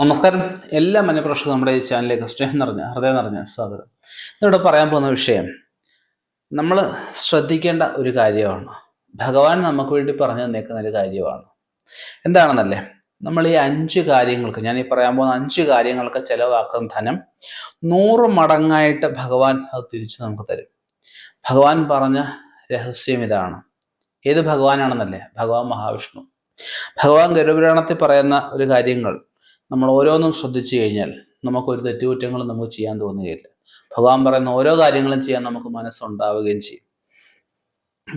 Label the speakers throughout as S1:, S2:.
S1: നമസ്കാരം എല്ലാ മനുപ്രേക്ഷകർക്കും നമ്മുടെ ഈ ചാനലിലേക്ക് സ്നേഹം നിറഞ്ഞ ഹൃദയം നിറഞ്ഞ സ്വാഗതം ഇവിടെ പറയാൻ പോകുന്ന വിഷയം നമ്മൾ ശ്രദ്ധിക്കേണ്ട ഒരു കാര്യമാണ് ഭഗവാൻ നമുക്ക് വേണ്ടി പറഞ്ഞു തന്നേക്കുന്ന ഒരു കാര്യമാണ് എന്താണെന്നല്ലേ നമ്മൾ ഈ അഞ്ച് കാര്യങ്ങൾക്ക് ഞാൻ ഈ പറയാൻ പോകുന്ന അഞ്ച് കാര്യങ്ങൾക്ക് ചിലവാക്കുന്ന ധനം നൂറ് മടങ്ങായിട്ട് ഭഗവാൻ അത് തിരിച്ചു നമുക്ക് തരും ഭഗവാൻ പറഞ്ഞ രഹസ്യം ഇതാണ് ഏത് ഭഗവാനാണെന്നല്ലേ ഭഗവാൻ മഹാവിഷ്ണു ഭഗവാൻ ഗരുപുരാണത്തിൽ പറയുന്ന ഒരു കാര്യങ്ങൾ നമ്മൾ ഓരോന്നും ശ്രദ്ധിച്ചു കഴിഞ്ഞാൽ നമുക്കൊരു തെറ്റുകുറ്റങ്ങളും നമുക്ക് ചെയ്യാൻ തോന്നുകയില്ല ഭഗവാൻ പറയുന്ന ഓരോ കാര്യങ്ങളും ചെയ്യാൻ നമുക്ക് മനസ്സുണ്ടാവുകയും ചെയ്യും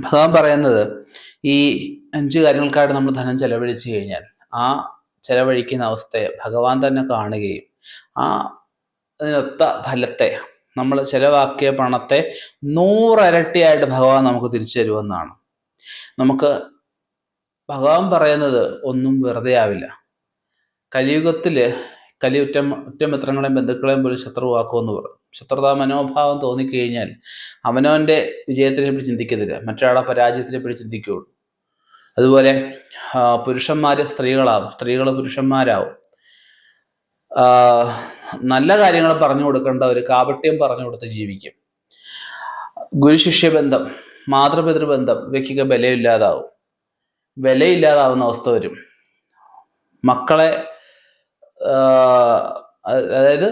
S1: ഭഗവാൻ പറയുന്നത് ഈ അഞ്ച് കാര്യങ്ങൾക്കായിട്ട് നമ്മൾ ധനം ചെലവഴിച്ചു കഴിഞ്ഞാൽ ആ ചെലവഴിക്കുന്ന അവസ്ഥയെ ഭഗവാൻ തന്നെ കാണുകയും ആ അതിനൊത്ത ഫലത്തെ നമ്മൾ ചെലവാക്കിയ പണത്തെ നൂറരട്ടിയായിട്ട് ഭഗവാൻ നമുക്ക് തിരിച്ചു തരുമെന്നാണ് നമുക്ക് ഭഗവാൻ പറയുന്നത് ഒന്നും വെറുതെ ആവില്ല കലിയുഗത്തിൽ കലി ഉറ്റ മിത്രങ്ങളെയും ബന്ധുക്കളെയും പോലും ശത്രുവാക്കുമെന്ന് പറയും ശത്രുതാ മനോഭാവം തോന്നിക്കഴിഞ്ഞാൽ അവനവൻ്റെ വിജയത്തിനെ പറ്റി ചിന്തിക്കത്തില്ല മറ്റൊരാളെ പരാജയത്തിനെ പറ്റി ചിന്തിക്കുകയുള്ളൂ അതുപോലെ പുരുഷന്മാർ സ്ത്രീകളാവും സ്ത്രീകൾ പുരുഷന്മാരാവും നല്ല കാര്യങ്ങൾ പറഞ്ഞു ഒരു കാപട്യം പറഞ്ഞു കൊടുത്ത് ജീവിക്കും ഗുരുശിഷ്യ ബന്ധം മാതൃപിതൃബന്ധം ഇവയ്ക്കൊക്കെ ബലയില്ലാതാവും വിലയില്ലാതാവുന്ന അവസ്ഥ വരും മക്കളെ അതായത്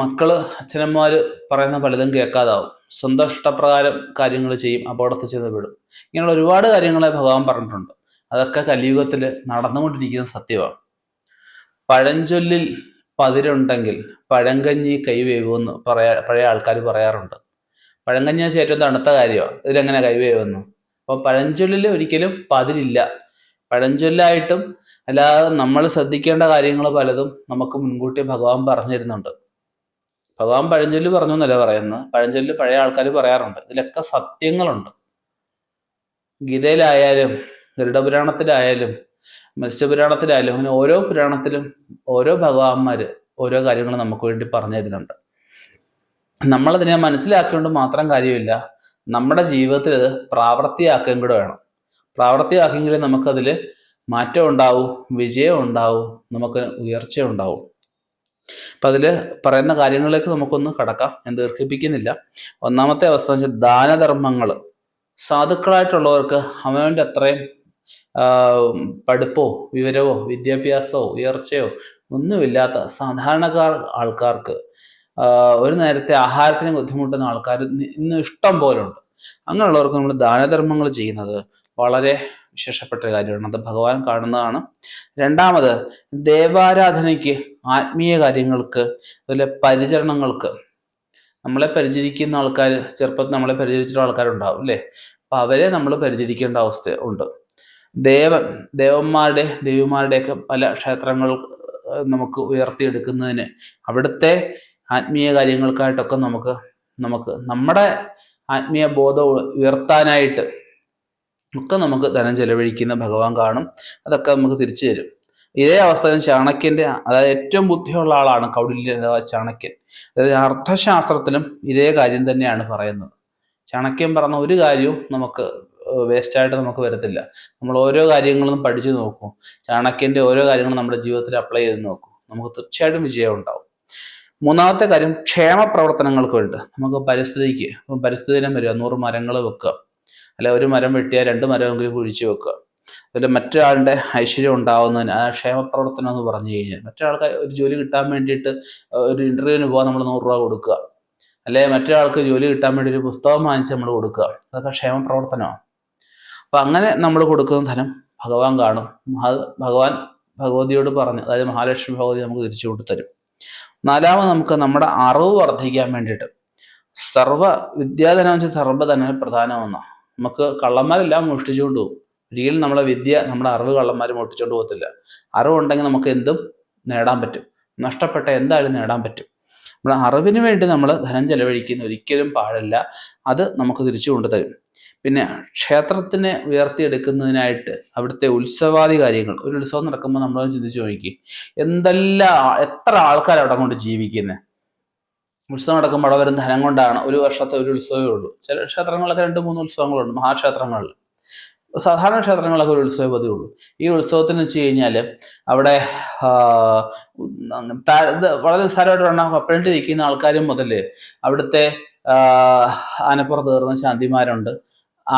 S1: മക്കള് അച്ഛനന്മാർ പറയുന്ന പലതും കേൾക്കാതാവും സ്വന്തം ഇഷ്ടപ്രകാരം കാര്യങ്ങൾ ചെയ്യും അപകടത്തിൽ ചെന്ന് വിടും ഇങ്ങനെയുള്ള ഒരുപാട് കാര്യങ്ങളെ ഭഗവാൻ പറഞ്ഞിട്ടുണ്ട് അതൊക്കെ കലിയുഗത്തിൽ നടന്നുകൊണ്ടിരിക്കുന്ന സത്യമാണ് പഴഞ്ചൊല്ലിൽ പതിരുണ്ടെങ്കിൽ പഴങ്കഞ്ഞി കൈവേകുമെന്ന് പറയാ പഴയ ആൾക്കാർ പറയാറുണ്ട് പഴങ്കഞ്ഞി വെച്ചാൽ ഏറ്റവും തണുത്ത കാര്യമാണ് ഇതിലെങ്ങനെ കൈവേകുമെന്ന് അപ്പോൾ പഴഞ്ചൊല്ലിൽ ഒരിക്കലും പതിരില്ല പഴഞ്ചൊല്ലായിട്ടും അല്ലാതെ നമ്മൾ ശ്രദ്ധിക്കേണ്ട കാര്യങ്ങൾ പലതും നമുക്ക് മുൻകൂട്ടി ഭഗവാൻ പറഞ്ഞു തരുന്നുണ്ട് ഭഗവാൻ പഴഞ്ചൊല്ലി പറഞ്ഞു എന്നല്ല പറയുന്നത് പഴഞ്ചൊല്ലി പഴയ ആൾക്കാർ പറയാറുണ്ട് ഇതിലൊക്കെ സത്യങ്ങളുണ്ട് ഗീതയിലായാലും ഗരുഡപുരാണത്തിലായാലും മത്സ്യപുരാണത്തിലായാലും അങ്ങനെ ഓരോ പുരാണത്തിലും ഓരോ ഭഗവാന്മാർ ഓരോ കാര്യങ്ങൾ നമുക്ക് വേണ്ടി പറഞ്ഞു തരുന്നുണ്ട് നമ്മളതിനെ മനസ്സിലാക്കിയോണ്ട് മാത്രം കാര്യമില്ല നമ്മുടെ ജീവിതത്തിൽ അത് പ്രാവർത്തിയാക്കുകയും കൂടെ വേണം പ്രാവർത്തിയാക്കിയെങ്കിലേ നമുക്കതിൽ മാറ്റം ഉണ്ടാവും വിജയം ഉണ്ടാവും നമുക്ക് ഉയർച്ച ഉണ്ടാവും അപ്പം അതിൽ പറയുന്ന കാര്യങ്ങളിലേക്ക് നമുക്കൊന്ന് കടക്കാം ഞാൻ ദീർഘിപ്പിക്കുന്നില്ല ഒന്നാമത്തെ അവസ്ഥ എന്ന് വെച്ചാൽ ദാനധർമ്മങ്ങൾ സാധുക്കളായിട്ടുള്ളവർക്ക് അവനവൻ്റെ അത്രയും പഠിപ്പോ വിവരമോ വിദ്യാഭ്യാസമോ ഉയർച്ചയോ ഒന്നുമില്ലാത്ത സാധാരണക്കാർ ആൾക്കാർക്ക് ഒരു നേരത്തെ ആഹാരത്തിന് ബുദ്ധിമുട്ടുന്ന ആൾക്കാർ ഇന്ന് ഇഷ്ടം പോലെ ഉണ്ട് അങ്ങനെയുള്ളവർക്ക് നമ്മൾ ദാനധർമ്മങ്ങൾ ചെയ്യുന്നത് വളരെ വിശേഷപ്പെട്ട ഒരു കാര്യമാണ് അത് ഭഗവാൻ കാണുന്നതാണ് രണ്ടാമത് ദേവാരാധനയ്ക്ക് ആത്മീയ കാര്യങ്ങൾക്ക് അതുപോലെ പരിചരണങ്ങൾക്ക് നമ്മളെ പരിചരിക്കുന്ന ആൾക്കാർ ചെറുപ്പത്തിൽ നമ്മളെ പരിചരിച്ചിട്ടുള്ള ആൾക്കാരുണ്ടാവും അല്ലേ അപ്പം അവരെ നമ്മൾ പരിചരിക്കേണ്ട അവസ്ഥ ഉണ്ട് ദേവൻ ദേവന്മാരുടെ ദേവിമാരുടെയൊക്കെ പല ക്ഷേത്രങ്ങൾ നമുക്ക് ഉയർത്തിയെടുക്കുന്നതിന് അവിടുത്തെ ആത്മീയ കാര്യങ്ങൾക്കായിട്ടൊക്കെ നമുക്ക് നമുക്ക് നമ്മുടെ ആത്മീയ ബോധം ഉയർത്താനായിട്ട് ഒക്കെ നമുക്ക് ധനം ചെലവഴിക്കുന്ന ഭഗവാൻ കാണും അതൊക്കെ നമുക്ക് തിരിച്ചു തരും ഇതേ അവസ്ഥ ചാണക്യന്റെ അതായത് ഏറ്റവും ബുദ്ധിയുള്ള ആളാണ് കൗടില്യ ചാണക്യൻ അതായത് അർത്ഥശാസ്ത്രത്തിലും ഇതേ കാര്യം തന്നെയാണ് പറയുന്നത് ചാണക്യൻ പറഞ്ഞ ഒരു കാര്യവും നമുക്ക് വേസ്റ്റായിട്ട് നമുക്ക് വരത്തില്ല നമ്മൾ ഓരോ കാര്യങ്ങളും പഠിച്ചു നോക്കും ചാണക്യന്റെ ഓരോ കാര്യങ്ങളും നമ്മുടെ ജീവിതത്തിൽ അപ്ലൈ ചെയ്ത് നോക്കും നമുക്ക് തീർച്ചയായിട്ടും വിജയം ഉണ്ടാവും മൂന്നാമത്തെ കാര്യം ക്ഷേമ പ്രവർത്തനങ്ങൾക്ക് വേണ്ടി നമുക്ക് പരിസ്ഥിതിക്ക് പരിസ്ഥിതി ദിനം വരിക നൂറ് മരങ്ങൾ വെക്കുക അല്ല ഒരു മരം വെട്ടിയാൽ രണ്ട് മരമെങ്കിലും കുഴിച്ചു വെക്കുക അതിൽ മറ്റൊരാളുടെ ഐശ്വര്യം ഉണ്ടാവുന്നതിന് ആ ക്ഷേമപ്രവർത്തനം എന്ന് പറഞ്ഞു കഴിഞ്ഞാൽ മറ്റൊരാൾക്ക് ഒരു ജോലി കിട്ടാൻ വേണ്ടിയിട്ട് ഒരു ഇന്റർവ്യൂവിന് പോകാൻ നമ്മൾ നൂറ് രൂപ കൊടുക്കുക അല്ലെ മറ്റൊരാൾക്ക് ജോലി കിട്ടാൻ വേണ്ടി ഒരു പുസ്തകം വാങ്ങിച്ച് നമ്മൾ കൊടുക്കുക അതൊക്കെ ക്ഷേമപ്രവർത്തനമാണ് അപ്പം അങ്ങനെ നമ്മൾ കൊടുക്കുന്ന ധനം ഭഗവാൻ കാണും മഹാ ഭഗവാൻ ഭഗവതിയോട് പറഞ്ഞു അതായത് മഹാലക്ഷ്മി ഭഗവതി നമുക്ക് തിരിച്ചു കൊടുത്തരും നാലാമത് നമുക്ക് നമ്മുടെ അറിവ് വർദ്ധിക്കാൻ വേണ്ടിയിട്ട് സർവ വിദ്യാധനം വെച്ചാൽ സർവധനം പ്രധാനമെന്നാണ് നമുക്ക് കള്ളന്മാരെല്ലാം മോഷ്ടിച്ചുകൊണ്ട് പോകും ഒരിക്കലും നമ്മളെ വിദ്യ നമ്മുടെ അറിവ് കള്ളന്മാർ മോഷ്ടിച്ചുകൊണ്ട് പോകത്തില്ല അറിവുണ്ടെങ്കിൽ നമുക്ക് എന്തും നേടാൻ പറ്റും നഷ്ടപ്പെട്ട എന്തായാലും നേടാൻ പറ്റും നമ്മുടെ അറിവിന് വേണ്ടി നമ്മൾ ധനം ചെലവഴിക്കുന്ന ഒരിക്കലും പാടില്ല അത് നമുക്ക് തിരിച്ചു തരും പിന്നെ ക്ഷേത്രത്തിനെ ഉയർത്തിയെടുക്കുന്നതിനായിട്ട് അവിടുത്തെ ഉത്സവാദി കാര്യങ്ങൾ ഒരു ഉത്സവം നടക്കുമ്പോൾ നമ്മൾ ചിന്തിച്ചു നോക്കി എന്തെല്ലാം എത്ര ആൾക്കാർ അവിടെ കൊണ്ട് ജീവിക്കുന്നത് ഉത്സവം അവിടെ വരുന്ന ധനം കൊണ്ടാണ് ഒരു വർഷത്തെ ഒരു ഉത്സവമേ ഉള്ളൂ ചില ക്ഷേത്രങ്ങളൊക്കെ രണ്ട് മൂന്ന് ഉത്സവങ്ങളുണ്ട് മഹാക്ഷേത്രങ്ങളിൽ സാധാരണ ക്ഷേത്രങ്ങളൊക്കെ ഒരു ഉത്സവ ഉള്ളൂ ഈ ഉത്സവത്തിന് വെച്ച് കഴിഞ്ഞാൽ അവിടെ വളരെ സ്ഥലമായിട്ട് വേണം കപ്പലിട്ട് ഇരിക്കുന്ന ആൾക്കാരും മുതൽ അവിടുത്തെ ആനപ്പുറത്ത് കയറുന്ന ശാന്തിമാരുണ്ട്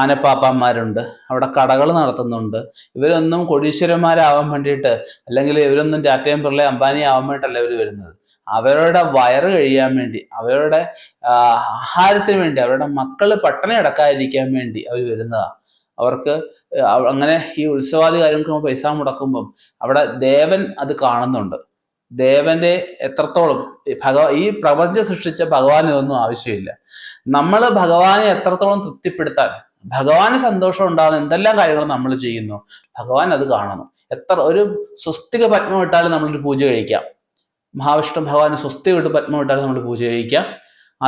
S1: ആനപ്പാപ്പാന്മാരുണ്ട് അവിടെ കടകൾ നടത്തുന്നുണ്ട് ഇവരൊന്നും കൊടീശ്വരന്മാരാവാൻ വേണ്ടിയിട്ട് അല്ലെങ്കിൽ ഇവരൊന്നും ടാറ്റയും പിള്ളേ അംബാനി ആവാൻ വേണ്ടിയിട്ടല്ല ഇവർ വരുന്നത് അവരുടെ വയറ് കഴിയാൻ വേണ്ടി അവരുടെ ആഹാരത്തിന് വേണ്ടി അവരുടെ മക്കള് പട്ടണം അടക്കാതിരിക്കാൻ വേണ്ടി അവർ വരുന്നതാണ് അവർക്ക് അങ്ങനെ ഈ ഉത്സവാദി കാര്യങ്ങൾക്ക് പൈസ മുടക്കുമ്പം അവിടെ ദേവൻ അത് കാണുന്നുണ്ട് ദേവന്റെ എത്രത്തോളം ഭഗവ ഈ പ്രപഞ്ചം സൃഷ്ടിച്ച ഭഗവാൻ ഇതൊന്നും ആവശ്യമില്ല നമ്മൾ ഭഗവാനെ എത്രത്തോളം തൃപ്തിപ്പെടുത്താൻ ഭഗവാന് സന്തോഷം ഉണ്ടാകുന്ന എന്തെല്ലാം കാര്യങ്ങൾ നമ്മൾ ചെയ്യുന്നു ഭഗവാൻ അത് കാണുന്നു എത്ര ഒരു സ്വസ്തിക പത്മം ഇട്ടാലും നമ്മളൊരു പൂജ കഴിക്കാം മഹാവിഷ്ണു ഭഗവാന് സ്വസ്തിയിട്ട് പത്മമിട്ടാൽ നമ്മൾ പൂജ കഴിക്കുക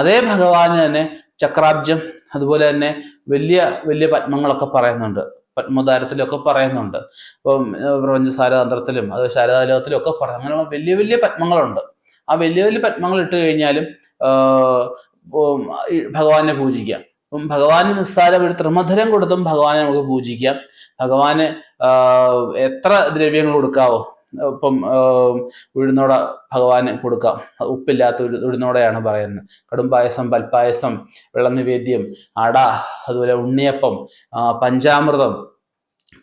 S1: അതേ ഭഗവാന് തന്നെ ചക്രാബ്ജം അതുപോലെ തന്നെ വലിയ വലിയ പത്മങ്ങളൊക്കെ പറയുന്നുണ്ട് പത്മോദാരത്തിലൊക്കെ പറയുന്നുണ്ട് ഇപ്പം പ്രപഞ്ച സാരതന്ത്രത്തിലും അത് ശാരദാലോകത്തിലും ഒക്കെ പറയും അങ്ങനെ വലിയ വലിയ പത്മങ്ങളുണ്ട് ആ വലിയ വലിയ പത്മങ്ങൾ ഇട്ട് കഴിഞ്ഞാലും ഭഗവാനെ പൂജിക്കാം അപ്പം ഭഗവാന് നിസ്സാരം ഒരു ത്രിമധുരം കൊടുത്തും ഭഗവാനെ നമുക്ക് പൂജിക്കാം ഭഗവാന് എത്ര ദ്രവ്യങ്ങൾ കൊടുക്കാവോ ഇപ്പം ഉഴുന്നോട ഭഗവാന് കൊടുക്കാം ഉപ്പില്ലാത്ത ഒരു ഉഴുന്നോടയാണ് പറയുന്നത് കടും പായസം പൽപ്പായസം വെള്ളനിവേദ്യം അട അതുപോലെ ഉണ്ണിയപ്പം പഞ്ചാമൃതം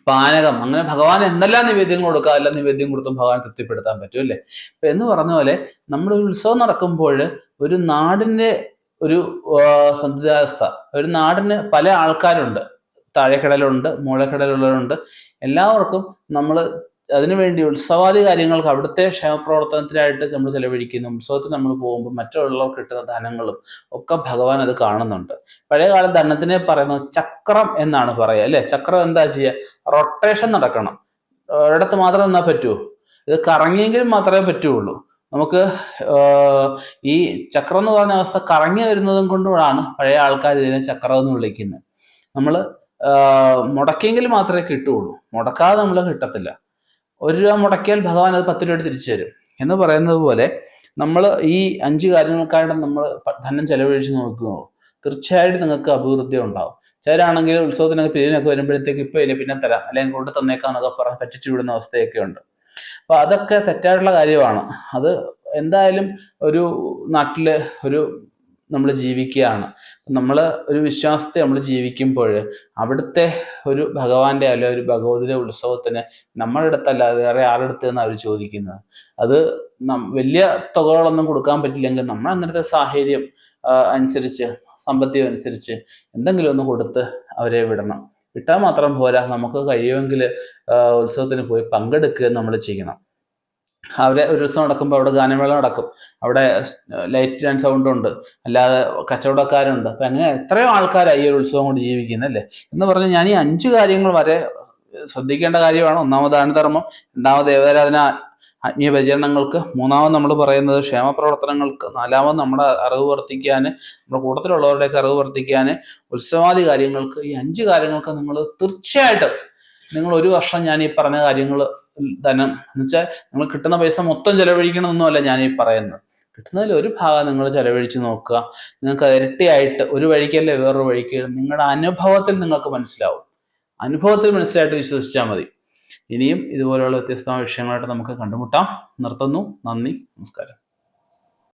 S1: പാനകം അങ്ങനെ ഭഗവാൻ എന്തെല്ലാം നിവേദ്യം കൊടുക്കുക എല്ലാ നിവേദ്യം കൊടുത്തും ഭഗവാൻ തൃപ്തിപ്പെടുത്താൻ പറ്റും അല്ലേ അപ്പൊ എന്ന് പറഞ്ഞ പോലെ നമ്മുടെ ഉത്സവം നടക്കുമ്പോൾ ഒരു നാടിന്റെ ഒരു സന്തുലിതാവസ്ഥ ഒരു നാടിന് പല ആൾക്കാരുണ്ട് താഴെക്കടലുണ്ട് മൂളക്കടലുള്ളവരുണ്ട് എല്ലാവർക്കും നമ്മൾ അതിനുവേണ്ടി ഉത്സവാദി കാര്യങ്ങൾക്ക് അവിടുത്തെ ക്ഷേമപ്രവർത്തനത്തിനായിട്ട് നമ്മൾ ചെലവഴിക്കുന്നു ഉത്സവത്തിൽ നമ്മൾ പോകുമ്പോൾ മറ്റുള്ളവർക്ക് കിട്ടുന്ന ധനങ്ങളും ഒക്കെ ഭഗവാൻ അത് കാണുന്നുണ്ട് പഴയകാല ധനത്തിനെ പറയുന്നത് ചക്രം എന്നാണ് പറയുക അല്ലെ ചക്രം എന്താ ചെയ്യുക റൊട്ടേഷൻ നടക്കണം ഒരിടത്ത് മാത്രം നിന്നാൽ പറ്റുമോ ഇത് കറങ്ങിയെങ്കിലും മാത്രമേ പറ്റുള്ളൂ നമുക്ക് ഈ ചക്രം എന്ന് പറഞ്ഞ അവസ്ഥ കറങ്ങി വരുന്നതും കൊണ്ടുകൂടാണ് പഴയ ആൾക്കാർ ഇതിനെ ചക്രം എന്ന് വിളിക്കുന്നത് നമ്മൾ മുടക്കിയെങ്കിൽ മാത്രമേ കിട്ടുകയുള്ളൂ മുടക്കാതെ നമ്മൾ കിട്ടത്തില്ല ഒരു രൂപ മുടക്കിയാൽ ഭഗവാൻ അത് പത്ത് രൂപയുടെ തിരിച്ചു തരും എന്ന് പറയുന്നത് പോലെ നമ്മൾ ഈ അഞ്ച് കാര്യങ്ങൾക്കായിട്ട് നമ്മൾ ധനം ചെലവഴിച്ച് നോക്കുമോ തീർച്ചയായിട്ടും നിങ്ങൾക്ക് അഭിവൃദ്ധി ഉണ്ടാവും ചിലരാണെങ്കിൽ ഉത്സവത്തിനൊക്കെ പിരിവിനൊക്കെ വരുമ്പോഴത്തേക്ക് ഇപ്പോൾ ഇല്ല പിന്നെ തരാം അല്ലെങ്കിൽ കൊണ്ട് തന്നേക്കാന്നൊക്കെ പറഞ്ഞ് പറ്റിച്ചു വിടുന്ന അവസ്ഥയൊക്കെ ഉണ്ട് അപ്പോൾ അതൊക്കെ തെറ്റായിട്ടുള്ള കാര്യമാണ് അത് എന്തായാലും ഒരു നാട്ടില് ഒരു നമ്മൾ ജീവിക്കുകയാണ് നമ്മൾ ഒരു വിശ്വാസത്തെ നമ്മൾ ജീവിക്കുമ്പോൾ അവിടുത്തെ ഒരു ഭഗവാന്റെ അല്ലെ ഒരു ഭഗവതിയുടെ ഉത്സവത്തിന് നമ്മുടെ അടുത്തല്ല വേറെ ആരുടെ അടുത്ത് എന്ന് അവർ ചോദിക്കുന്നത് അത് വലിയ തുകകളൊന്നും കൊടുക്കാൻ പറ്റില്ലെങ്കിൽ നമ്മൾ അങ്ങനത്തെ സാഹചര്യം അനുസരിച്ച് സമ്പത്തിയും അനുസരിച്ച് എന്തെങ്കിലും ഒന്ന് കൊടുത്ത് അവരെ വിടണം വിട്ടാൽ മാത്രം പോരാ നമുക്ക് കഴിയുമെങ്കിൽ ഉത്സവത്തിന് പോയി പങ്കെടുക്കുക നമ്മൾ ചെയ്യണം അവിടെ ഒരു ദിവസം നടക്കുമ്പോൾ അവിടെ ഗാനമേള നടക്കും അവിടെ ലൈറ്റ് ആൻഡ് സൗണ്ട് ഉണ്ട് അല്ലാതെ കച്ചവടക്കാരുണ്ട് അപ്പം അങ്ങനെ എത്രയോ ആൾക്കാരായി ഈ ഒരു ഉത്സവം കൊണ്ട് ജീവിക്കുന്നത് അല്ലേ എന്ന് പറഞ്ഞ് ഞാൻ ഈ അഞ്ച് കാര്യങ്ങൾ വരെ ശ്രദ്ധിക്കേണ്ട കാര്യമാണ് ഒന്നാമത് ദാനധർമ്മം രണ്ടാമത് ദേവരാധന ആത്മീയ പരിചരണങ്ങൾക്ക് മൂന്നാമത് നമ്മൾ പറയുന്നത് ക്ഷേമ പ്രവർത്തനങ്ങൾക്ക് നാലാമത് നമ്മുടെ അറിവ് വർദ്ധിക്കാൻ നമ്മുടെ കൂട്ടത്തിലുള്ളവരുടെയൊക്കെ അറിവ് വർദ്ധിക്കാൻ ഉത്സവാദി കാര്യങ്ങൾക്ക് ഈ അഞ്ച് കാര്യങ്ങൾക്ക് നിങ്ങൾ തീർച്ചയായിട്ടും നിങ്ങൾ ഒരു വർഷം ഞാൻ ഈ പറഞ്ഞ കാര്യങ്ങൾ ധനം എന്ന് വെച്ചാൽ നിങ്ങൾ കിട്ടുന്ന പൈസ മൊത്തം ചെലവഴിക്കണമെന്നല്ല ഞാൻ ഈ പറയുന്നത് കിട്ടുന്നതിൽ ഒരു ഭാഗം നിങ്ങൾ ചെലവഴിച്ച് നോക്കുക നിങ്ങൾക്ക് ഇരട്ടിയായിട്ട് ഒരു വഴിക്കല്ലേ വേറൊരു വഴിക്ക് നിങ്ങളുടെ അനുഭവത്തിൽ നിങ്ങൾക്ക് മനസ്സിലാവും അനുഭവത്തിൽ മനസ്സിലായിട്ട് വിശ്വസിച്ചാൽ മതി ഇനിയും ഇതുപോലെയുള്ള വ്യത്യസ്തമായ വിഷയങ്ങളായിട്ട് നമുക്ക് കണ്ടുമുട്ടാം നിർത്തുന്നു നന്ദി നമസ്കാരം